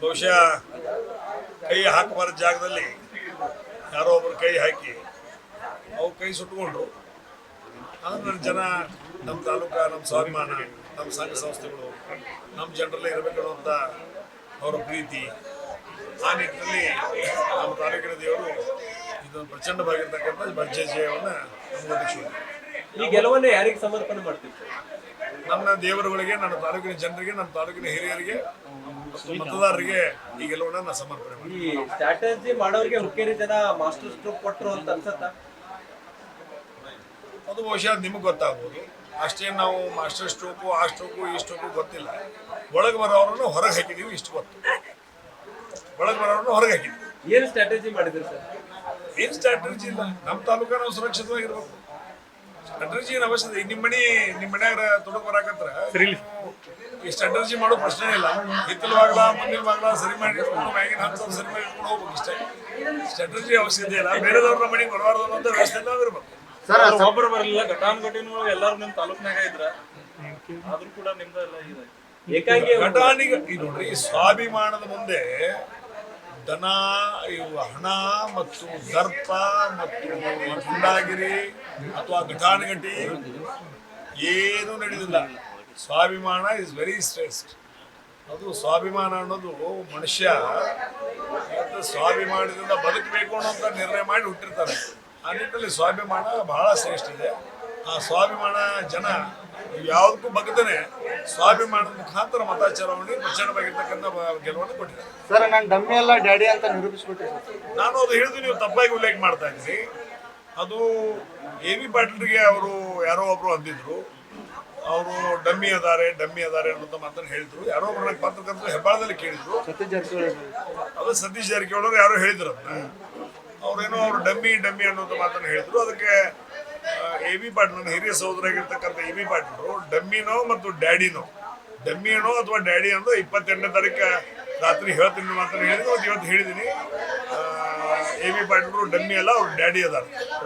ಬಹುಶಃ ಕೈ ಹಾಕಬಾರದ ಜಾಗದಲ್ಲಿ ಯಾರೋ ಒಬ್ಬರು ಕೈ ಹಾಕಿ ಅವು ಕೈ ಸುಟ್ಕೊಂಡ್ರು ಆದ್ರೆ ನನ್ನ ಜನ ನಮ್ಮ ತಾಲೂಕ ನಮ್ಮ ಸ್ವಾಭಿಮಾನ ನಮ್ಮ ಸಂಘ ಸಂಸ್ಥೆಗಳು ನಮ್ಮ ಜನರಲ್ಲೇ ಇರಬೇಕು ಅಂತ ಅವರ ಪ್ರೀತಿ. ಆ ನಿಟ್ಟಿನಲ್ಲಿ ನಮ್ಮ ತಾಲೂಕಿನ ದೇವರು ಇದೊಂದು ಪ್ರಚಂಡವಾಗಿರ್ತಕ್ಕಂಥ ಭರ್ಜೆ ಜಯವನ್ನು ಅನುಭವಿಸಿದ್ರು. ಈ ಗೆಲುವನ್ನು ಯಾರಿಗೆ ಸಮರ್ಪಣೆ ಮಾಡ್ತೀವಿ ನನ್ನ ದೇವರುಗಳಿಗೆ ನನ್ನ ತಾಲೂಕಿನ ಜನರಿಗೆ ನಮ್ಮ ತಾಲೂಕಿನ ಹಿರಿಯರಿಗೆ ಮತದಾರರಿಗೆ ಈ ಗೆಲುವನ್ನು ನಾನು ಸಮರ್ಪಣೆ ಮಾಡಿ ಈ ಸ್ಟ್ರಾಟಜಿ ಮಾಡೋರಿಗೆ ಹುಕ್ಕೇರಿ ಜನ ಮಾಸ್ಟರ್ ಸ್ಟ್ರೋಕ್ ಕೊಟ್ಟರು ಅಂತ ಅನ್ಸತ್ತ? ಅದು ಬಹುಶಃ ನಿಮಗೆ ಗೊತ್ತಾಗ್ಬೋದು. ಅಷ್ಟೇ ನಾವು ಮಾಸ್ಟರ್ ಸ್ಟ್ರೋಕು ಆ ಸ್ಟ್ರೋಕು ಈ ಸ್ಟ್ರೋಕು ಗೊತ್ತಿಲ್ಲ. ಒಳಗೆ ಬರೋರನ್ನು ಹೊರಗೆ ಹಾಕಿದೀವಿ ಇಷ್ಟು ಗೊತ್ತು. ಒಳಗೆ ಬರೋರನ್ನು ಹೊರಗೆ ಹಾಕಿದ್ವಿ. ಏನು ಸ್ಟ್ರಾಟಜಿ ಮಾಡಿದ್ರಿ ಸರ್? ಏನು ಸ್ಟ್ರಾಟಜಿ ಇಲ್ಲ. ನಮ್ಮ ತಾಲೂಕ ನಾವು ಸುರಕ್ಷಿತವಾಗಿರ್ಬೇಕು. ಸ್ಟ್ರಾಟಜಿ ಏನು ಅವಶ್ಯಕತೆ? ನಿಮ್ಮ ಮನೆ ನಿಮ್ಮ ಮನ್ಯಾಗ ತೊಡಕ್ ಬರಾಕತ್ರ ಈ ಸ್ಟ್ರಾಟಜಿ ಮಾಡೋ ಪ್ರಶ್ನೆ ಇಲ್ಲ. ಹಿತ್ತಲ ಬಾಗ್ಲ ಮುಂದಿನ ಬಾಗ್ಲ ಸರಿ ಮಾಡಿ ಇಟ್ಕೊಂಡು ಮ್ಯಾಗಿನ ಹತ್ತು ಸರಿ ಮಾಡಿ ಇಟ್ಕೊಂಡು ಹೋಗ್ಬೇಕು ಇಷ್ಟೇ. ಸ್ಟ್ರಾಟಜಿ ಅವಶ್ಯಕತೆ ಇಲ್ಲ. ಬೇರೆದವ್ರ ಮನೆಗೆ ಬರಬಾರ್ದು ಅಂತ ವ್ಯವಸ್ಥೆ ಎಲ್ಲ ಇರ್ಬೇಕು ಸರ್ ಒಬ್ಬರು ಬರಲಿಲ್ಲ. ಘಟಾನುಘಟಿನೂ ಎಲ್ಲರೂ ನಿಮ್ ತಾಲೂಕ್ನಾಗ ಇದ್ರ. ಆದ್ರೂ ಕೂಡ ನಿಮ್ದೆಲ್ಲ ಎಲ್ಲ ಏಕಾಂಗಿ ಘಟಾನಿಗೆ ಈ ನೋಡ್ರಿ ಸ್ವಾಭಿಮಾನದ ಮುಂದೆ ದನ, ಇವು ಹಣ ಮತ್ತು ದರ್ಪ ಮತ್ತು ಗುಂಡಾಗಿರಿ ಅಥವಾ ಘಟಾನುಘಟಿ ಏನೂ ನಡೆದಿಲ್ಲ ಸ್ವಾಭಿಮಾನ ಇಸ್ ವೆರಿ ಶ್ರೇಷ್ಠ ಅದು ಸ್ವಾಭಿಮಾನ ಅನ್ನೋದು ಮನುಷ್ಯ ಸ್ವಾಭಿಮಾನದಿಂದ ಬದುಕಬೇಕು ಅನ್ನೋಂಥ ನಿರ್ಣಯ ಮಾಡಿ ಹುಟ್ಟಿರ್ತಾರೆ ಆ ನಿಟ್ಟಿನಲ್ಲಿ ಸ್ವಾಭಿಮಾನ ಬಹಳ ಶ್ರೇಷ್ಠ ಇದೆ. ಆ ಸ್ವಾಭಿಮಾನ ಜನ ಯಾವುದಕ್ಕೂ ಬಗ್ಗದೇ ಸ್ವಾಭಿಮಾನದ ಮುಖಾಂತರ ಮತ ಚಲಾವಣೆ ಪ್ರಚಂಡವಾಗಿರ್ತಕ್ಕಂಥ ಗೆಲುವನ್ನು ಕೊಟ್ಟಿದ್ದಾರೆ. ಸರ್ ನಾನು ಡಮ್ಮಿ ಎಲ್ಲ ಡ್ಯಾಡಿ ಅಂತ ನಿರೂಪಿಸ್ಬಿಟ್ಟಿದ್ದೆ ನಾನು ಅದು ಹೇಳಿದ್ವಿ ನೀವು ತಪ್ಪಾಗಿ ಉಲ್ಲೇಖ ಮಾಡ್ತಾ ಇದ್ದೀರಿ ಅದು ಎ ವಿ ಪಾಟೀಲ್ರಿಗೆ ಅವರು ಯಾರೋ ಒಬ್ರು ಅಂದಿದ್ರು. ಅವರು ಡಮ್ಮಿ ಅದಾರೆ ಡಮ್ಮಿ ಅದಾರೆ ಅನ್ನೋದು ಮಾತನ್ನು ಹೇಳಿದ್ರು. ಯಾರೋ ನನಗೆ ಪತ್ರಕರ್ತರು ಹೆಬ್ಬಾಳದಲ್ಲಿ ಕೇಳಿದ್ರು. ಅದು ಸತೀಶ್ ಜಾರಕಿಹೊಳಿ ಅವರು ಯಾರೋ ಹೇಳಿದ್ರು ಅದನ್ನ. ಅವ್ರೇನೋ ಅವರು ಡಮ್ಮಿ ಡಮ್ಮಿ ಅನ್ನೋದು ಮಾತನ್ನು ಹೇಳಿದ್ರು. ಅದಕ್ಕೆ ಎ ಬಿ ಪಾಟೀಲ್ ಹಿರಿಯ ಸಹೋದರಾಗಿರ್ತಕ್ಕಂಥ ಎ ಬಿ ಪಾಟ್ರು ಡಮ್ಮಿನೋ ಮತ್ತು ಡ್ಯಾಡಿನೋ. ಡಮ್ಮಿನೋ ಅಥವಾ ಡ್ಯಾಡಿ ಅಂದ್ರೆ ಇಪ್ಪತ್ತೆಂಟನೇ ತಾರೀಕು ರಾತ್ರಿ ಹೇಳ್ತೀನಿ ಮಾತ್ರ ಹೇಳಿದ್ರು ಇವತ್ತು ಹೇಳಿದ್ದೀನಿ. ಎ ಬಿ ಪಾಟೀಲ್ರು ಡಮ್ಮಿ ಅಲ್ಲ, ಅವ್ರು ಡ್ಯಾಡಿ ಅದಾರ.